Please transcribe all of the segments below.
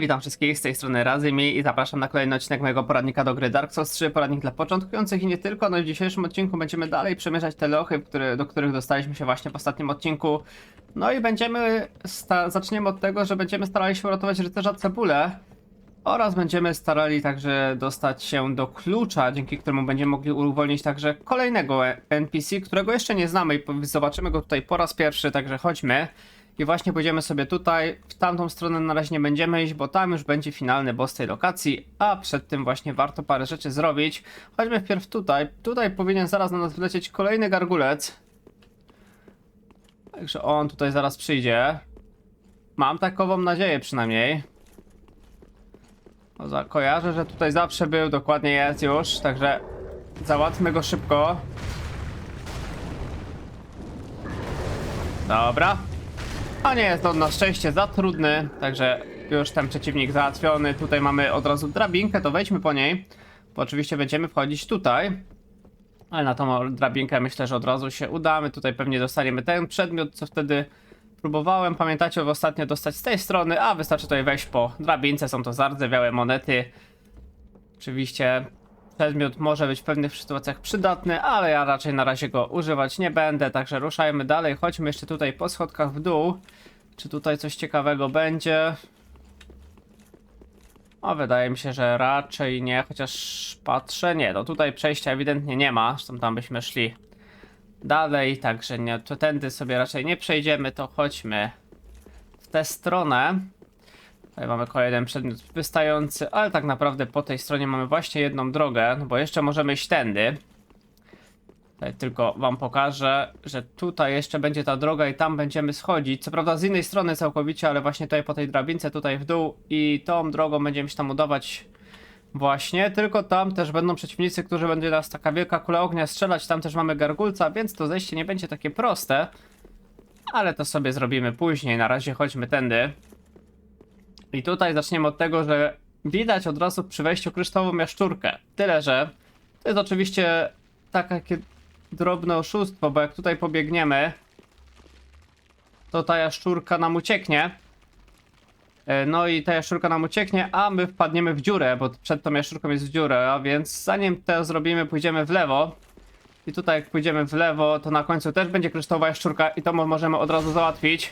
Witam wszystkich z tej strony Razymi i zapraszam na kolejny odcinek mojego poradnika do gry Dark Souls 3, poradnik dla początkujących i nie tylko. No i w dzisiejszym odcinku będziemy dalej przemierzać te lochy, które, do których dostaliśmy się właśnie w ostatnim odcinku. No i będziemy, zaczniemy od tego, że będziemy starali się uratować rycerza Cebulę oraz będziemy starali także dostać się do klucza, dzięki któremu będziemy mogli uwolnić także kolejnego NPC, którego jeszcze nie znamy i zobaczymy go tutaj po raz pierwszy, także chodźmy. I właśnie pójdziemy sobie tutaj, w tamtą stronę na razie nie będziemy iść, bo tam już będzie finalny boss tej lokacji, a przed tym właśnie warto parę rzeczy zrobić. Chodźmy wpierw tutaj, tutaj powinien zaraz na nas wlecieć kolejny gargulec. Także on tutaj zaraz przyjdzie. Mam takową nadzieję przynajmniej. No, kojarzę, że tutaj zawsze był, dokładnie jest już, także załatwmy go szybko. Dobra. A nie jest on na szczęście za trudny, także już ten przeciwnik załatwiony. Tutaj mamy od razu drabinkę, to wejdźmy po niej. Bo oczywiście będziemy wchodzić tutaj. Ale na tą drabinkę myślę, że od razu się udamy. Tutaj pewnie dostaniemy ten przedmiot, co wtedy próbowałem. Pamiętacie, ostatnio dostać z tej strony, a wystarczy tutaj wejść po drabince. Są to zardzewiałe monety. Oczywiście przedmiot może być w pewnych sytuacjach przydatny, ale ja raczej na razie go używać nie będę, także ruszajmy dalej. Chodźmy jeszcze tutaj po schodkach w dół. Czy tutaj coś ciekawego będzie? O, wydaje mi się, że raczej nie, chociaż patrzę. Nie, no tutaj przejścia ewidentnie nie ma, zresztą tam byśmy szli dalej, także nie, to tędy sobie raczej nie przejdziemy, to chodźmy w tę stronę. Tutaj mamy kolejny przedmiot wystający, ale tak naprawdę po tej stronie mamy właśnie jedną drogę, no bo jeszcze możemy iść tędy. Tutaj tylko wam pokażę, że tutaj jeszcze będzie ta droga i tam będziemy schodzić. Co prawda z innej strony całkowicie, ale właśnie tutaj po tej drabince tutaj w dół i tą drogą będziemy się tam udawać właśnie. Tylko tam też będą przeciwnicy, którzy będzie nas taka wielka kula ognia strzelać. Tam też mamy gargulca, więc to zejście nie będzie takie proste. Ale to sobie zrobimy później. Na razie chodźmy tędy. I tutaj zaczniemy od tego, że widać od razu przy wejściu kryształową jaszczurkę. Tyle, że to jest oczywiście takie drobne oszustwo, bo jak tutaj pobiegniemy, to ta jaszczurka nam ucieknie. E, No i ta jaszczurka nam ucieknie, a my wpadniemy w dziurę, bo przed tą jaszczurką jest dziura, a więc zanim to zrobimy, pójdziemy w lewo. I tutaj jak pójdziemy w lewo, to na końcu też będzie kryształowa jaszczurka i to mo- możemy od razu załatwić.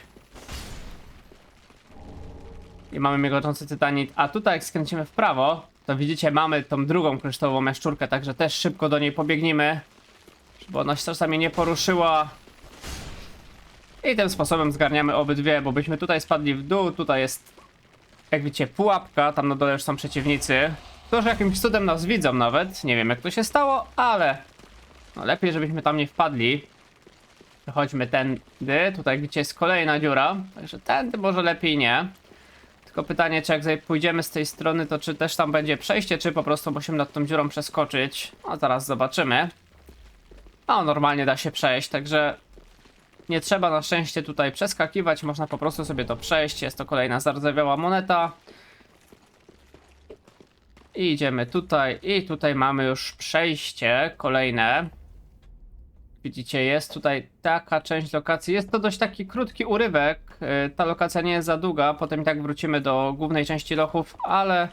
I mamy migoczący tytanit. A tutaj jak skręcimy w prawo, to widzicie, mamy tą drugą kryształową jaszczurkę, także też szybko do niej pobiegnimy. Żeby ona się czasami nie poruszyła. I tym sposobem zgarniamy obydwie, bo byśmy tutaj spadli w dół, tutaj jest, jak widzicie, pułapka, tam na dole już są przeciwnicy. Którzy jakimś cudem nas widzą nawet, nie wiem jak to się stało, ale no lepiej, żebyśmy tam nie wpadli. Przechodźmy tędy, tutaj gdzie jest kolejna dziura, także tędy może lepiej nie. Tylko pytanie, czy jak pójdziemy z tej strony, to czy też tam będzie przejście, czy po prostu musimy nad tą dziurą przeskoczyć. No zaraz zobaczymy. No normalnie da się przejść, także nie trzeba na szczęście tutaj przeskakiwać, można po prostu sobie to przejść. Jest to kolejna zardzewiała moneta. I idziemy tutaj i tutaj mamy już przejście kolejne. Widzicie, jest tutaj taka część lokacji. Jest to dość taki krótki urywek. Yy, Ta lokacja nie jest za długa. Potem i tak wrócimy do głównej części lochów, ale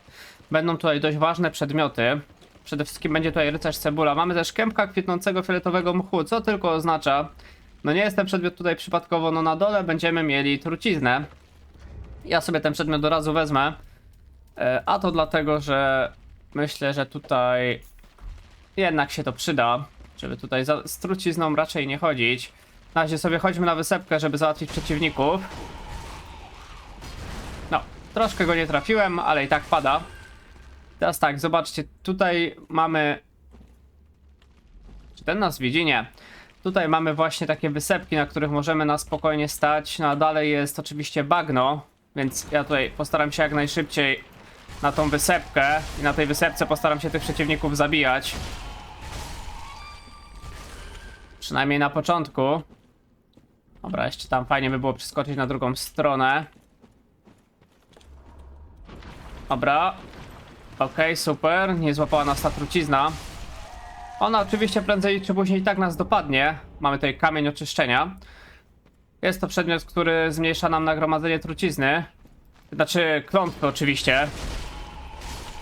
będą tutaj dość ważne przedmioty. Przede wszystkim będzie tutaj rycerz cebula. Mamy też kępka kwitnącego fioletowego mchu, co tylko oznacza, no nie jest ten przedmiot tutaj przypadkowo, no na dole będziemy mieli truciznę. Ja sobie ten przedmiot od razu wezmę. E, A to dlatego, że myślę, że tutaj jednak się to przyda, żeby tutaj z trucizną raczej nie chodzić. Na razie sobie chodźmy na wysepkę, żeby załatwić przeciwników. No, troszkę go nie trafiłem, ale i tak pada. Teraz tak, zobaczcie, tutaj mamy... Czy ten nas widzi? Nie. Tutaj mamy właśnie takie wysepki, na których możemy na spokojnie stać. No a dalej jest oczywiście bagno, więc ja tutaj postaram się jak najszybciej na tą wysepkę i na tej wysepce postaram się tych przeciwników zabijać. Przynajmniej na początku. Dobra, jeszcze tam fajnie by było przeskoczyć na drugą stronę. Dobra. Okej, super. Nie złapała nas ta trucizna. Ona oczywiście prędzej czy później i tak nas dopadnie. Mamy tutaj kamień oczyszczenia. Jest to przedmiot, który zmniejsza nam nagromadzenie trucizny. Znaczy, klątwy oczywiście.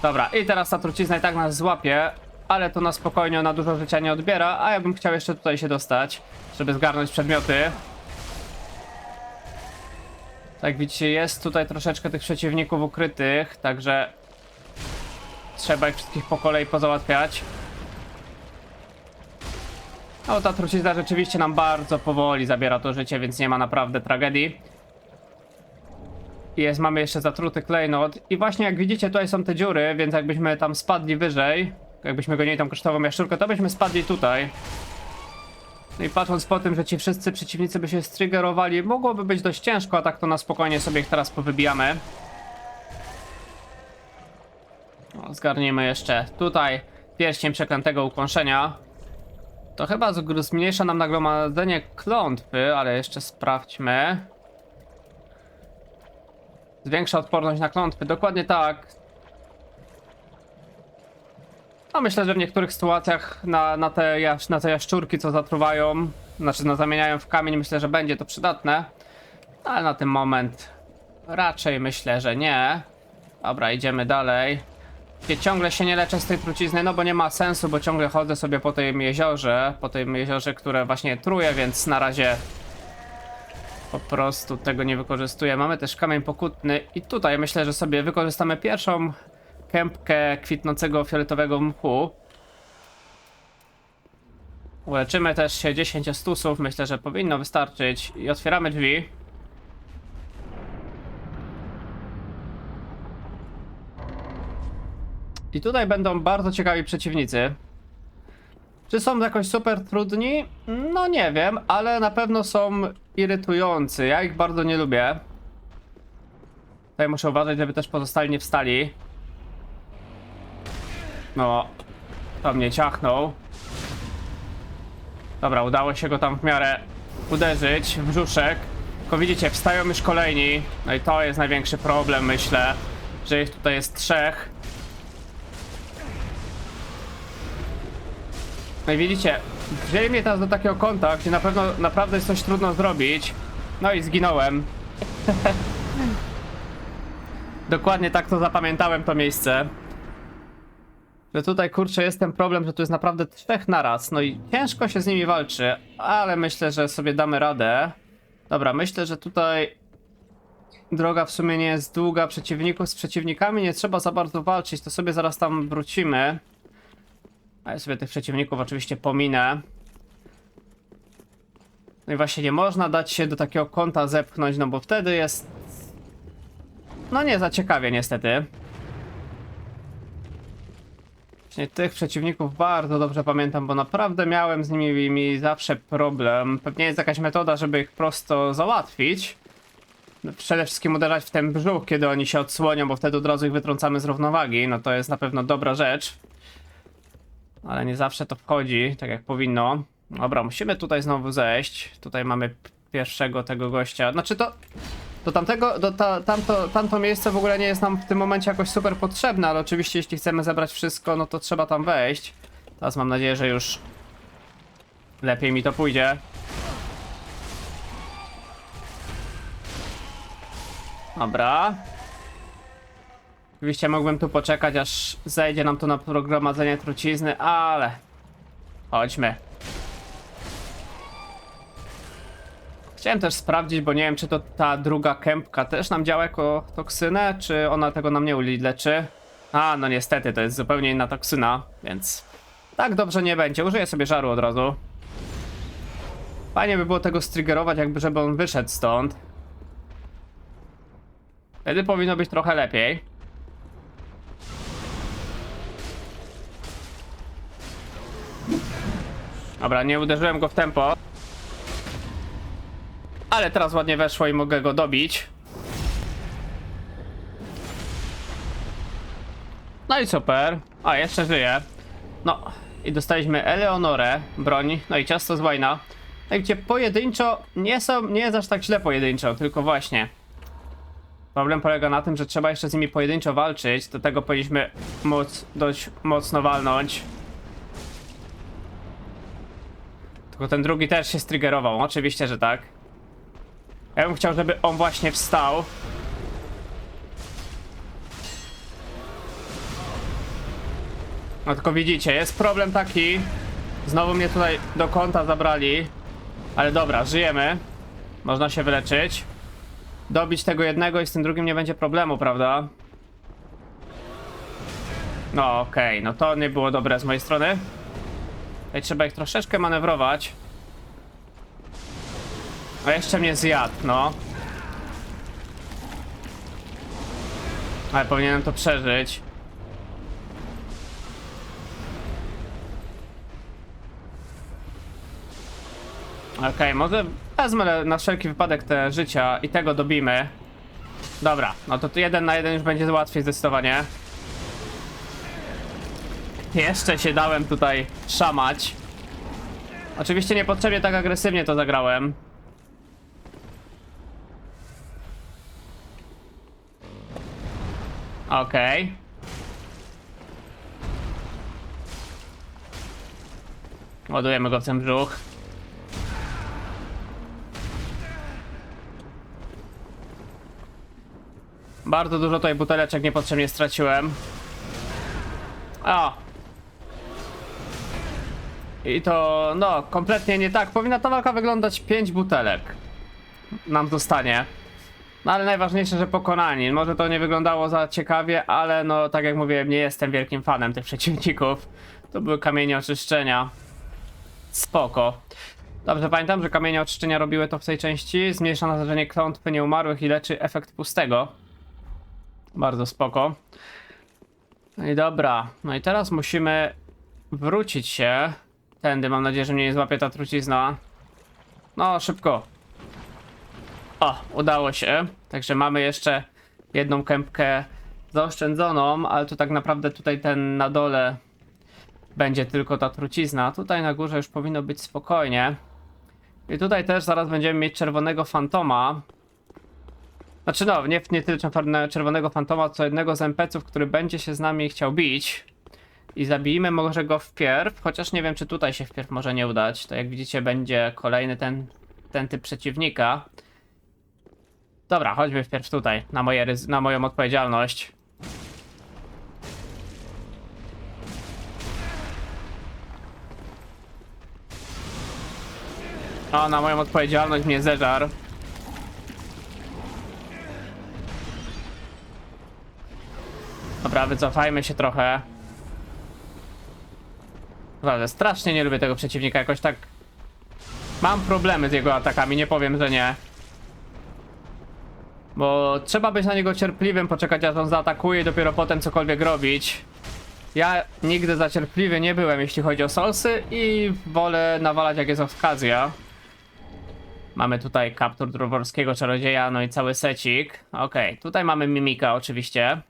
Dobra, i teraz ta trucizna i tak nas złapie, ale to na spokojnie na dużo życia nie odbiera, a ja bym chciał jeszcze tutaj się dostać, żeby zgarnąć przedmioty. Tak widzicie, jest tutaj troszeczkę tych przeciwników ukrytych, także trzeba ich wszystkich po kolei pozałatwiać. No ta trucizna rzeczywiście nam bardzo powoli zabiera to życie, więc nie ma naprawdę tragedii. Jest, mamy jeszcze zatruty klejnot i właśnie jak widzicie tutaj są te dziury, więc jakbyśmy tam spadli wyżej, jakbyśmy gonili tą kosztową jaszczurkę, to byśmy spadli tutaj. No i patrząc po tym, że ci wszyscy przeciwnicy by się striggerowali, mogłoby być dość ciężko, a tak to na spokojnie sobie ich teraz powybijamy. O, zgarnijmy jeszcze tutaj pierścień przeklętego ukąszenia. To chyba zmniejsza nam nagromadzenie klątwy, ale jeszcze sprawdźmy. Zwiększa odporność na klątwy, dokładnie tak. No myślę, że w niektórych sytuacjach na, na, te, jasz, na te jaszczurki, co zatruwają, znaczy no, zamieniają w kamień, myślę, że będzie to przydatne. Ale na ten moment raczej myślę, że nie. Dobra, idziemy dalej. Ja ciągle się nie leczę z tej trucizny, no bo nie ma sensu, bo ciągle chodzę sobie po tym jeziorze, po tym jeziorze, które właśnie truje, więc na razie po prostu tego nie wykorzystuję. Mamy też kamień pokutny i tutaj myślę, że sobie wykorzystamy pierwszą kępkę kwitnącego fioletowego mchu. Uleczymy też się 10 stusów, myślę, że powinno wystarczyć i otwieramy drzwi. I tutaj będą bardzo ciekawi przeciwnicy. Czy są jakoś super trudni? No nie wiem, ale na pewno są irytujący. Ja ich bardzo nie lubię. Tutaj muszę uważać, żeby też pozostali nie wstali. No, to mnie ciachnął. Dobra, udało się go tam w miarę uderzyć w brzuszek. Tylko widzicie, wstają już kolejni. No i to jest największy problem, myślę, że ich tutaj jest trzech. No i widzicie, wzięli mnie teraz do takiego kąta, gdzie na pewno naprawdę jest coś trudno zrobić. No i zginąłem. Dokładnie tak to zapamiętałem to miejsce. Że tutaj kurczę jest ten problem, że tu jest naprawdę trzech naraz. No i ciężko się z nimi walczy, ale myślę, że sobie damy radę. Dobra, myślę, że tutaj droga w sumie nie jest długa. Przeciwników z przeciwnikami nie trzeba za bardzo walczyć, to sobie zaraz tam wrócimy. A ja sobie tych przeciwników oczywiście pominę. No i właśnie nie można dać się do takiego kąta zepchnąć, no bo wtedy jest... No nie za ciekawie niestety. Właśnie tych przeciwników bardzo dobrze pamiętam, bo naprawdę miałem z nimi mi zawsze problem. Pewnie jest jakaś metoda, żeby ich prosto załatwić. Przede wszystkim uderzać w ten brzuch, kiedy oni się odsłonią, bo wtedy od razu ich wytrącamy z równowagi. No to jest na pewno dobra rzecz. Ale nie zawsze to wchodzi, tak jak powinno. Dobra, musimy tutaj znowu zejść. Tutaj mamy pierwszego tego gościa. Znaczy to... Do tamtego, do ta, tamto, tamto miejsce w ogóle nie jest nam w tym momencie jakoś super potrzebne, ale oczywiście jeśli chcemy zebrać wszystko, no to trzeba tam wejść. Teraz mam nadzieję, że już lepiej mi to pójdzie. Dobra. Oczywiście mógłbym tu poczekać, aż zejdzie nam tu na progromadzenie trucizny, ale... Chodźmy. Chciałem też sprawdzić, bo nie wiem, czy to ta druga kępka też nam działa jako toksynę, czy ona tego nam nie uli- leczy. A, no niestety, to jest zupełnie inna toksyna, więc... Tak dobrze nie będzie, użyję sobie żaru od razu. Fajnie by było tego striggerować, jakby żeby on wyszedł stąd. Wtedy powinno być trochę lepiej. Dobra, nie uderzyłem go w tempo. Ale teraz ładnie weszło i mogę go dobić. No i super. A, jeszcze żyje. No, i dostaliśmy Eleonorę, broń, no i ciasto z wajna. Tak gdzie pojedynczo nie są, nie jest aż tak źle pojedynczo, tylko właśnie. Problem polega na tym, że trzeba jeszcze z nimi pojedynczo walczyć, do tego powinniśmy móc dość mocno walnąć. Tylko ten drugi też się striggerował, oczywiście, że tak. Ja bym chciał, żeby on właśnie wstał. No tylko widzicie, jest problem taki. Znowu mnie tutaj do kąta zabrali. Ale dobra, żyjemy. Można się wyleczyć. Dobić tego jednego i z tym drugim nie będzie problemu, prawda? No okej, okay. no to nie było dobre z mojej strony. Tutaj trzeba ich troszeczkę manewrować. A jeszcze mnie zjadł, no. Ale powinienem to przeżyć. Okej, może wezmę na wszelki wypadek te życia i tego dobimy. Dobra, no to jeden na jeden już będzie łatwiej zdecydowanie. Jeszcze się dałem tutaj szamać. Oczywiście niepotrzebnie tak agresywnie to zagrałem. Okej. Ładujemy go w ten brzuch. Bardzo dużo tutaj buteleczek niepotrzebnie straciłem. O! I to, no, kompletnie nie tak. Powinna ta walka wyglądać 5 butelek. Nam zostanie. No ale najważniejsze, że pokonani. Może to nie wyglądało za ciekawie, ale no, tak jak mówiłem, nie jestem wielkim fanem tych przeciwników. To były kamienie oczyszczenia. Spoko. Dobrze, pamiętam, że kamienie oczyszczenia robiły to w tej części. Zmniejsza narażenie klątwy nieumarłych i leczy efekt pustego. Bardzo spoko. No i dobra. No i teraz musimy wrócić się. Tędy, mam nadzieję, że mnie nie złapie ta trucizna. No, szybko. O, udało się. Także mamy jeszcze jedną kępkę zaoszczędzoną, ale to tak naprawdę tutaj ten na dole będzie tylko ta trucizna. Tutaj na górze już powinno być spokojnie. I tutaj też zaraz będziemy mieć czerwonego fantoma. Znaczy no, nie, nie tyle czerwone- czerwonego fantoma, co jednego z NPC-ów, który będzie się z nami chciał bić. I zabijmy może go wpierw, chociaż nie wiem, czy tutaj się wpierw może nie udać. To jak widzicie, będzie kolejny ten, ten typ przeciwnika. Dobra, chodźmy wpierw tutaj, na, moje, na moją odpowiedzialność. O, na moją odpowiedzialność mnie zeżar. Dobra, wycofajmy się trochę. Naprawdę, strasznie nie lubię tego przeciwnika, jakoś tak... Mam problemy z jego atakami, nie powiem, że nie. Bo trzeba być na niego cierpliwym, poczekać aż on zaatakuje i dopiero potem cokolwiek robić. Ja nigdy za cierpliwy nie byłem, jeśli chodzi o solsy i wolę nawalać jak jest okazja. Mamy tutaj kaptur droworskiego czarodzieja, no i cały secik. Okej, tutaj mamy mimika oczywiście.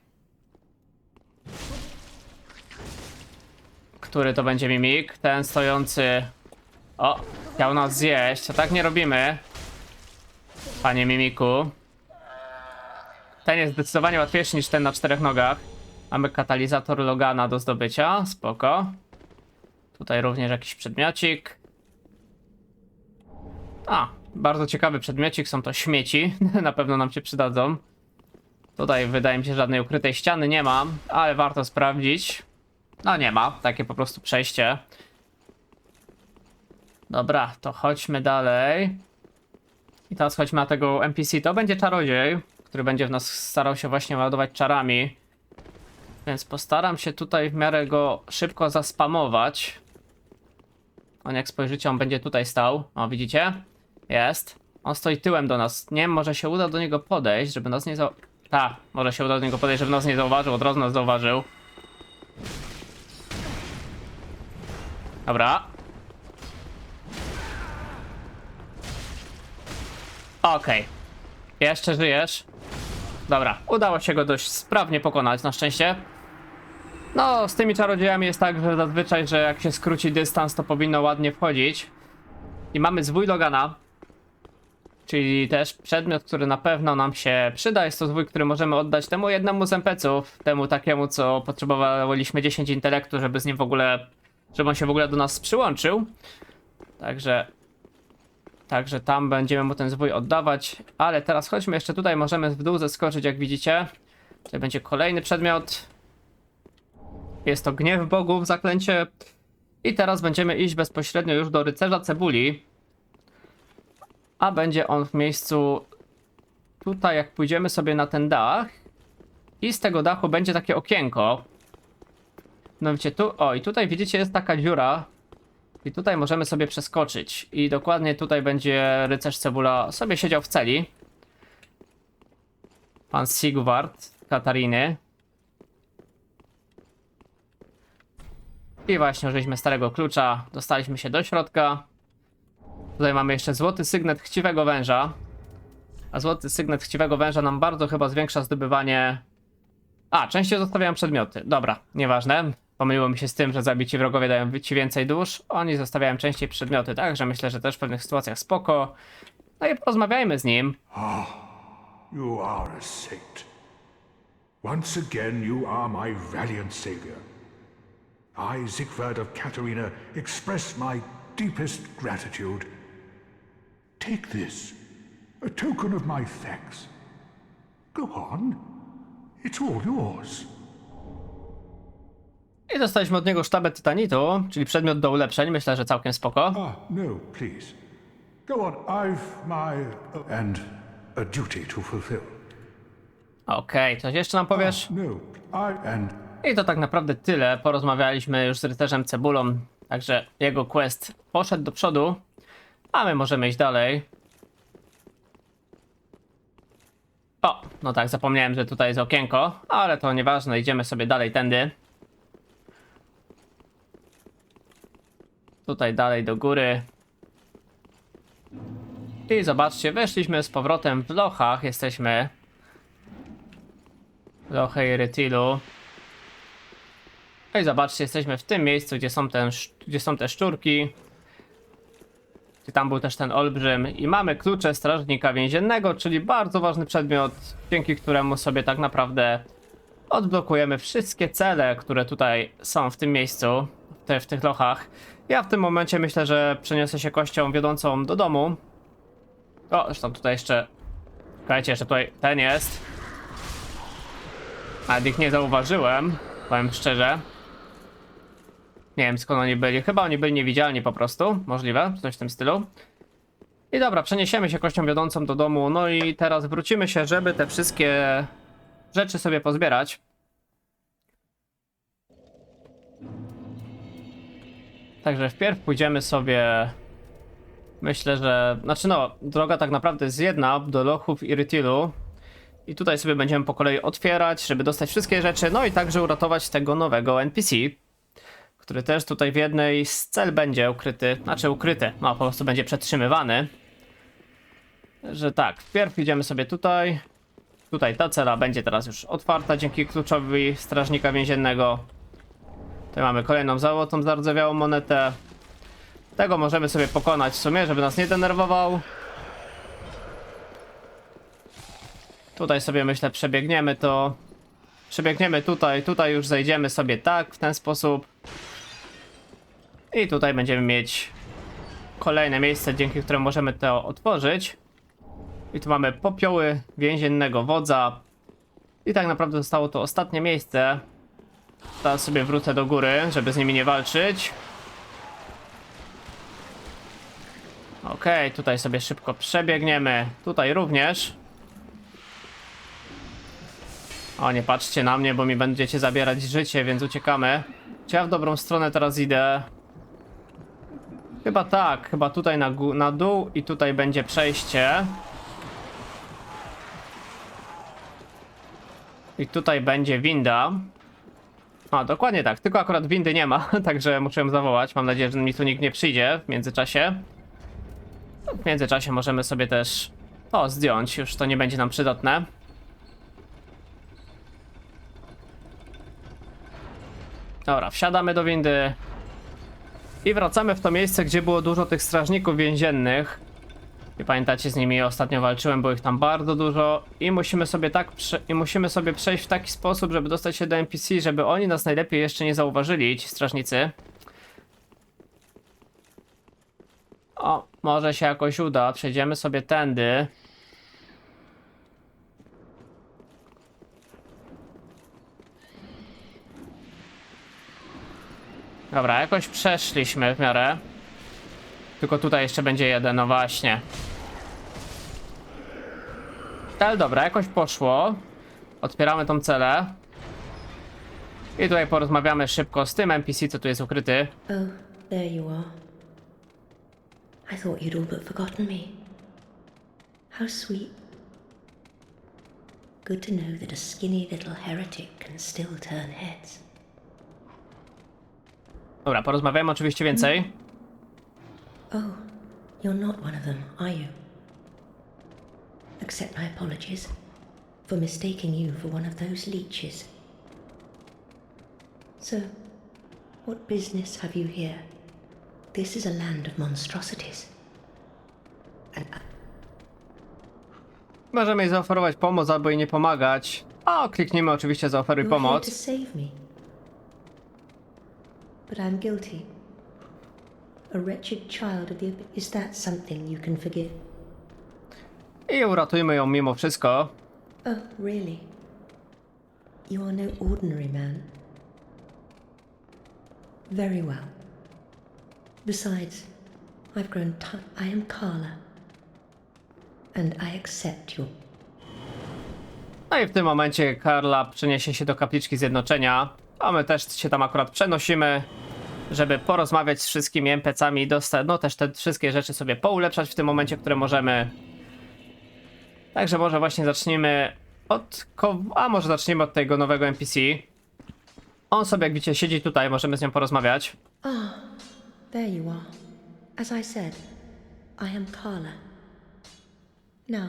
Który to będzie mimik? Ten stojący... O, chciał nas zjeść, a tak nie robimy. Panie mimiku. Ten jest zdecydowanie łatwiejszy niż ten na czterech nogach. Mamy katalizator Logana do zdobycia, spoko. Tutaj również jakiś przedmiocik. A, bardzo ciekawy przedmiocik, są to śmieci, na pewno nam się przydadzą. Tutaj wydaje mi się żadnej ukrytej ściany nie ma, ale warto sprawdzić. No nie ma, takie po prostu przejście. Dobra, to chodźmy dalej. I teraz chodźmy na tego NPC. To będzie czarodziej, który będzie w nas starał się właśnie ładować czarami. Więc postaram się tutaj w miarę go szybko zaspamować. On jak spojrzycie, on będzie tutaj stał. O, widzicie? Jest. On stoi tyłem do nas. Nie wiem, może się uda do niego podejść, żeby nas nie zau... Ta, może się uda do niego podejść, żeby nas nie zauważył. Od razu nas zauważył. Dobra. Okej. Jeszcze żyjesz? Dobra, udało się go dość sprawnie pokonać, na szczęście. No, z tymi czarodziejami jest tak, że zazwyczaj, że jak się skróci dystans, to powinno ładnie wchodzić. I mamy zwój Logana. Czyli też przedmiot, który na pewno nam się przyda. Jest to zwój, który możemy oddać temu jednemu z NPC-ów. Temu takiemu, co potrzebowaliśmy 10 intelektu, żeby z nim w ogóle... Żeby on się w ogóle do nas przyłączył. Także Także tam będziemy mu ten zwój oddawać. Ale teraz chodźmy jeszcze tutaj, możemy w dół zeskoczyć, jak widzicie. Tutaj będzie kolejny przedmiot. Jest to gniew bogów, zaklęcie. I teraz będziemy iść bezpośrednio już do rycerza cebuli. A będzie on w miejscu tutaj, jak pójdziemy sobie na ten dach. I z tego dachu będzie takie okienko. No widzicie, tu, o i tutaj widzicie jest taka dziura. I tutaj możemy sobie przeskoczyć. I dokładnie tutaj będzie rycerz cebula sobie siedział w celi. Pan Sigward Katariny. I właśnie użyliśmy starego klucza. Dostaliśmy się do środka. Tutaj mamy jeszcze złoty sygnet chciwego węża. A złoty sygnet chciwego węża nam bardzo chyba zwiększa zdobywanie. A, częściej zostawiają przedmioty. Dobra, nieważne. Pomyliło mi się z tym, że zabici wrogowie dają ci więcej dusz. Oni zostawiają częściej przedmioty, także myślę, że też w pewnych sytuacjach spoko. No i porozmawiajmy z nim. You are a saint. Once again, you are my valiant savior. I, Siegfried of Katarina, express my deepest gratitude. Take this, a token of my thanks. Go on. It's all yours. I dostaliśmy od niego sztabę tytanitu, czyli przedmiot do ulepszeń. Myślę, że całkiem spoko. Ah, no, please. Go on. I've my. and a duty to fulfill. Okej, coś jeszcze nam powiesz? No, I. and. I to tak naprawdę tyle. Porozmawialiśmy już z rycerzem Cebulą, także jego quest poszedł do przodu, a my możemy iść dalej. O, no tak, zapomniałem, że tutaj jest okienko, ale to nieważne, idziemy sobie dalej tędy. Tutaj dalej do góry. I zobaczcie, weszliśmy z powrotem w lochach, jesteśmy w Lochej Rytilu. No i zobaczcie, jesteśmy w tym miejscu, gdzie są, ten, gdzie są te szczurki. Gdzie tam był też ten olbrzym. I mamy klucze strażnika więziennego, czyli bardzo ważny przedmiot, dzięki któremu sobie tak naprawdę odblokujemy wszystkie cele, które tutaj są w tym miejscu, te, w tych lochach. Ja w tym momencie myślę, że przeniosę się kością wiodącą do domu. O, zresztą tutaj jeszcze... Słuchajcie, jeszcze tutaj ten jest. Nawet ich nie zauważyłem, powiem szczerze. Nie wiem skąd oni byli. Chyba oni byli niewidzialni po prostu. Możliwe, coś w tym stylu. I dobra, przeniesiemy się kością wiodącą do domu. No i teraz wrócimy się, żeby te wszystkie rzeczy sobie pozbierać. Także wpierw pójdziemy sobie. Myślę, że. Znaczy, no, droga tak naprawdę jest jedna do lochów i Rytilu. I tutaj sobie będziemy po kolei otwierać, żeby dostać wszystkie rzeczy, no i także uratować tego nowego NPC, który też tutaj w jednej z cel będzie ukryty, znaczy ukryty, no po prostu będzie przetrzymywany. Że tak, wpierw idziemy sobie tutaj. Tutaj ta cela będzie teraz już otwarta dzięki kluczowi strażnika więziennego. Tutaj mamy kolejną załotą zardzewiałą monetę. Tego możemy sobie pokonać w sumie, żeby nas nie denerwował. Tutaj sobie myślę przebiegniemy to. Przebiegniemy tutaj, tutaj już zejdziemy sobie tak, w ten sposób. I tutaj będziemy mieć kolejne miejsce, dzięki któremu możemy to otworzyć. I tu mamy popioły więziennego wodza. I tak naprawdę zostało to ostatnie miejsce. Teraz sobie wrócę do góry, żeby z nimi nie walczyć. Okej, tutaj sobie szybko przebiegniemy. Tutaj również. O, nie patrzcie na mnie, bo mi będziecie zabierać życie, więc uciekamy. Czy ja w dobrą stronę teraz idę? Chyba tak, chyba tutaj na, na dół i tutaj będzie przejście. I tutaj będzie winda. A, dokładnie tak, tylko akurat windy nie ma, także muszę ją zawołać. Mam nadzieję, że mi tu nikt nie przyjdzie w międzyczasie. W międzyczasie możemy sobie też... O, zdjąć, już to nie będzie nam przydatne. Dobra, wsiadamy do windy. I wracamy w to miejsce, gdzie było dużo tych strażników więziennych. Pamiętacie, z nimi ostatnio walczyłem, było ich tam bardzo dużo. I musimy sobie tak i musimy sobie przejść w taki sposób, żeby dostać się do NPC, żeby oni nas najlepiej jeszcze nie zauważyli, ci strażnicy. O, może się jakoś uda. Przejdziemy sobie tędy. Dobra, jakoś przeszliśmy w miarę. Tylko tutaj jeszcze będzie jeden, no właśnie. Ale dobra, jakoś poszło. Otwieramy tą celę. I tutaj porozmawiamy szybko z tym NPC, co tu jest ukryty. Oh, there you are. I thought you'd all but forgotten me. How sweet. Good to know that a skinny little heretic can still turn heads. Dobra, porozmawiamy oczywiście więcej. Oh, you're not one of them, are you? Accept my apologies for mistaking you for one of those leeches. So, what business have you here? This is a land of monstrosities. And I- Możemy jej zaoferować pomoc albo jej nie pomagać. O, kliknijmy oczywiście zaoferuj You're here to pomoc. save me. But I'm guilty. A wretched child of the Is that something you can forgive? I uratujmy ją mimo wszystko. Oh, really? You are no ordinary man. Very well. Besides, I've grown I am Carla. And I accept your. No i w tym momencie Karla przeniesie się do kapliczki zjednoczenia, a my też się tam akurat przenosimy, żeby porozmawiać z wszystkimi NPC-ami i dostać, no też te wszystkie rzeczy sobie poulepszać w tym momencie, które możemy. Także może właśnie zacznijmy od, a może zaczniemy od tego nowego NPC. On sobie, jak widzicie, siedzi tutaj, możemy z nią porozmawiać. There you are. As I said, I am Carla. Now,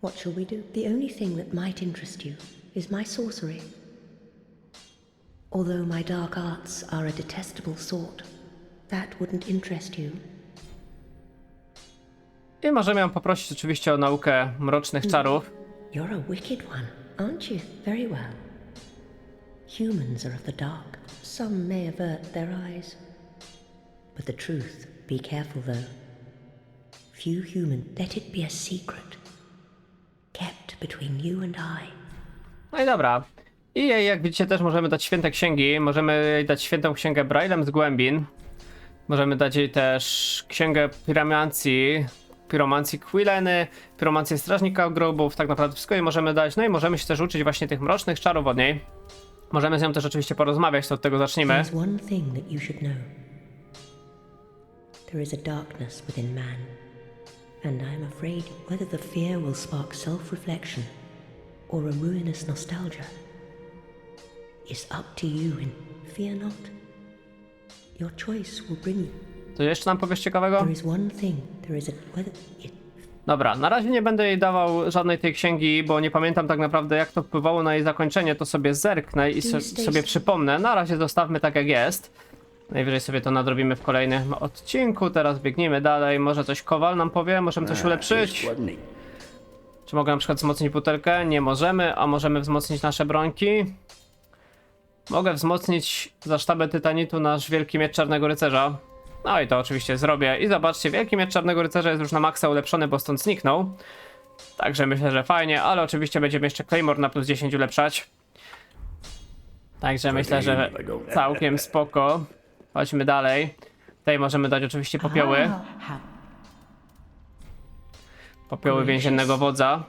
what shall we do? The only thing that might interest you is my sorcery. Although my dark arts are a detestable sort, that wouldn't interest you. I możemy ją poprosić oczywiście o naukę mrocznych czarów. You're a wicked one, aren't you? Very well. Humans are of the dark. Some may avert their eyes. But the truth, be careful though. Few human, let it be a secret. Kept between you and I. No i dobra. I jej, jak widzicie, też możemy dać święte księgi. Możemy jej dać świętą księgę Braillem z Głębin. Możemy dać jej też księgę piromancji, piromancji Quileny, piromancję Strażnika Grobów, tak naprawdę wszystko jej możemy dać. No i możemy się też uczyć właśnie tych mrocznych czarów od niej. Możemy z nią też oczywiście porozmawiać, to od tego know. There is a darkness within man, and I am afraid whether the fear will spark self reflection or a ruinous nostalgia is up to you, and fear not. Your choice will bring you. To jeszcze nam powiesz ciekawego? Dobra, na razie nie będę jej dawał żadnej tej księgi, bo nie pamiętam tak naprawdę jak to wpływało na jej zakończenie, to sobie zerknę i so, sobie przypomnę. Na razie zostawmy tak jak jest. Najwyżej sobie to nadrobimy w kolejnym odcinku, teraz biegniemy dalej, może coś Kowal nam powie, możemy coś ulepszyć. Czy mogę na przykład wzmocnić butelkę? Nie możemy, a możemy wzmocnić nasze brońki? Mogę wzmocnić za sztabę tytanitu nasz wielki miecz czarnego rycerza. No i to oczywiście zrobię. I zobaczcie, wielki miecz czarnego rycerza jest już na maksa ulepszony, bo stąd zniknął. Także myślę, że fajnie, ale oczywiście będziemy jeszcze Claymore na plus 10 ulepszać. Także myślę, że całkiem spoko. Chodźmy dalej. Tutaj możemy dać oczywiście popioły. Popioły więziennego wodza.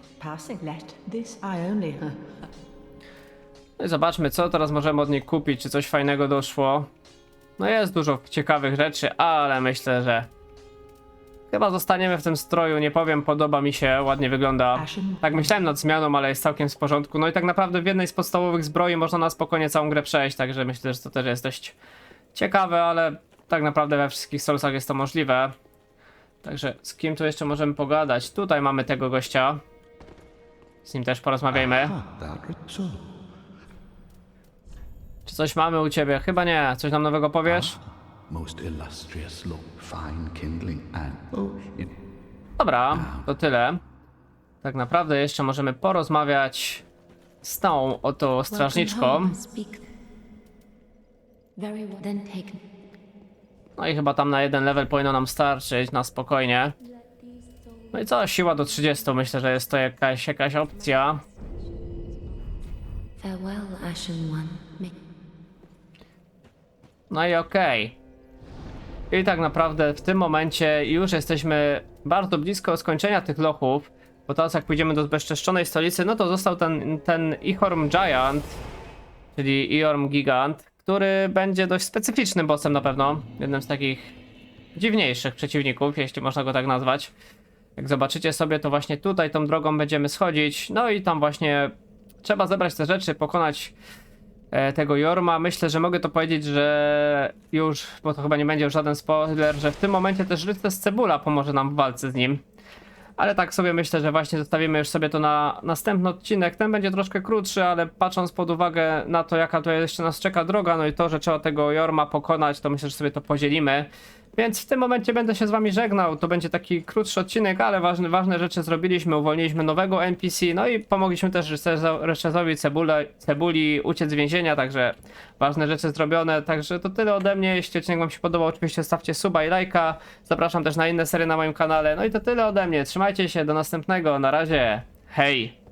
No i zobaczmy, co teraz możemy od niej kupić, czy coś fajnego doszło. No jest dużo ciekawych rzeczy, ale myślę, że chyba zostaniemy w tym stroju, nie powiem, podoba mi się, ładnie wygląda. Tak myślałem nad zmianą, ale jest całkiem w porządku. No i tak naprawdę w jednej z podstawowych zbroi można na spokojnie całą grę przejść, także myślę, że to też jest dość ciekawe, ale tak naprawdę we wszystkich Soulsach jest to możliwe. Także z kim tu jeszcze możemy pogadać? Tutaj mamy tego gościa. Z nim też porozmawiajmy. Czy coś mamy u ciebie? Chyba nie. Coś nam nowego powiesz? Most illustrious look, fine kindling, and oh, Dobra, to tyle. Tak naprawdę jeszcze możemy porozmawiać z tą oto strażniczką. No i chyba tam na jeden level powinno nam starczyć na spokojnie. No i co, siła do 30, myślę, że jest to jakaś, jakaś opcja. Farewell, Ashen One. No i okej. I tak naprawdę w tym momencie już jesteśmy bardzo blisko skończenia tych lochów. Bo teraz jak pójdziemy do zbezczeszczonej stolicy, no to został ten, ten Ihorm Giant, czyli Iorm Gigant, który będzie dość specyficznym bossem na pewno. Jednym z takich dziwniejszych przeciwników, jeśli można go tak nazwać. Jak zobaczycie sobie, to właśnie tutaj tą drogą będziemy schodzić. No i tam właśnie trzeba zebrać te rzeczy, pokonać tego Jorma. Myślę, że mogę to powiedzieć, że już, bo to chyba nie będzie już żaden spoiler, że w tym momencie też rycerz Cebula pomoże nam w walce z nim. Ale tak sobie myślę, że właśnie zostawimy już sobie to na następny odcinek. Ten będzie troszkę krótszy, ale patrząc pod uwagę na to, jaka tutaj jeszcze nas czeka droga, no i to, że trzeba tego Jorma pokonać, to myślę, że sobie to podzielimy. Więc w tym momencie będę się z wami żegnał. To będzie taki krótszy odcinek, ale ważne, ważne rzeczy zrobiliśmy. Uwolniliśmy nowego NPC, no i pomogliśmy też Cebula, Cebuli uciec z więzienia, także ważne rzeczy zrobione. Także to tyle ode mnie. Jeśli odcinek wam się podobał, oczywiście stawcie suba i lajka. Zapraszam też na inne serie na moim kanale. No i to tyle ode mnie. Trzymajcie się, do następnego. Na razie. Hej!